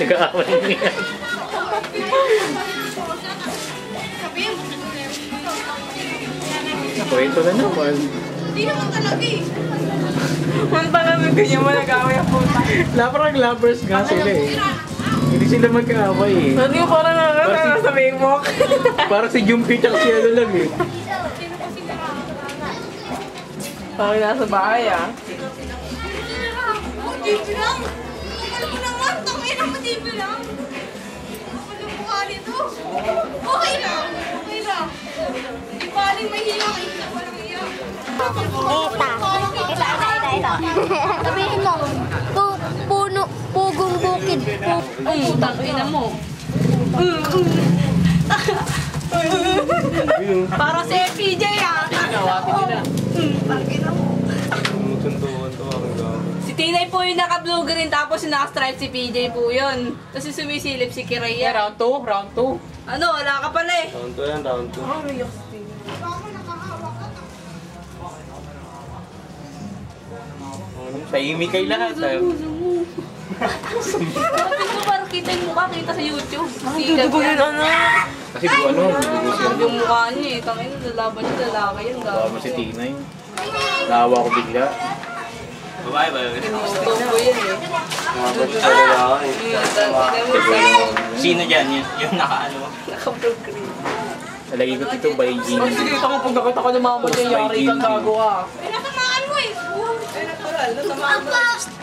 Nag-aaway niya. Kwento na naman. Hindi naman talaga eh. Kung talagang ganyan mo nag-away ang puta. La, parang lovers nga sila eh. Hindi sila magkaaway eh. Hindi ko parang Parang nakakata si- sa Facebook. Parang si Jumpy tsaka si ano lang eh. Parang nasa bahay ah. Oh, lang. Okay lang. Okay lang. Di ba rin mahiyak? Hindi walang iyak. Eta. Ito, ito, ito, ito. Sabihin mo, pu, puno, pugong bukid. Pu, Ang putang ina mo. Para si FPJ ah. Nawatin nila. Si Tinay po yung naka-blue green tapos yung naka-stripe si PJ po yun. Tapos yung sumisilip si Yeah, Kiraya. round 2, round 2. Ano, wala ka pala eh. Round 2 yan, round 2. Tahimik kay lahat. ah. Kapit mo parang kita yung mukha, kita sa YouTube. Dugo yun ano. Kasi bu ano, yung mukha niya eh. Tangin na lalaban niya, lalaki yan. Bawa mo si Tinay. Naawa ko bigla. Babae ba yun? Tombo yan eh. Mga ba't sa lalaki? Yun, Sino dyan? Yung, yung naka-ano? green. Nalagay ko ito by Jean. Ay, sige, ito mo pag nakita ko ng mama niya, yari kang gago ah. Ay, natamaan mo eh. Ay. Natamaan mo.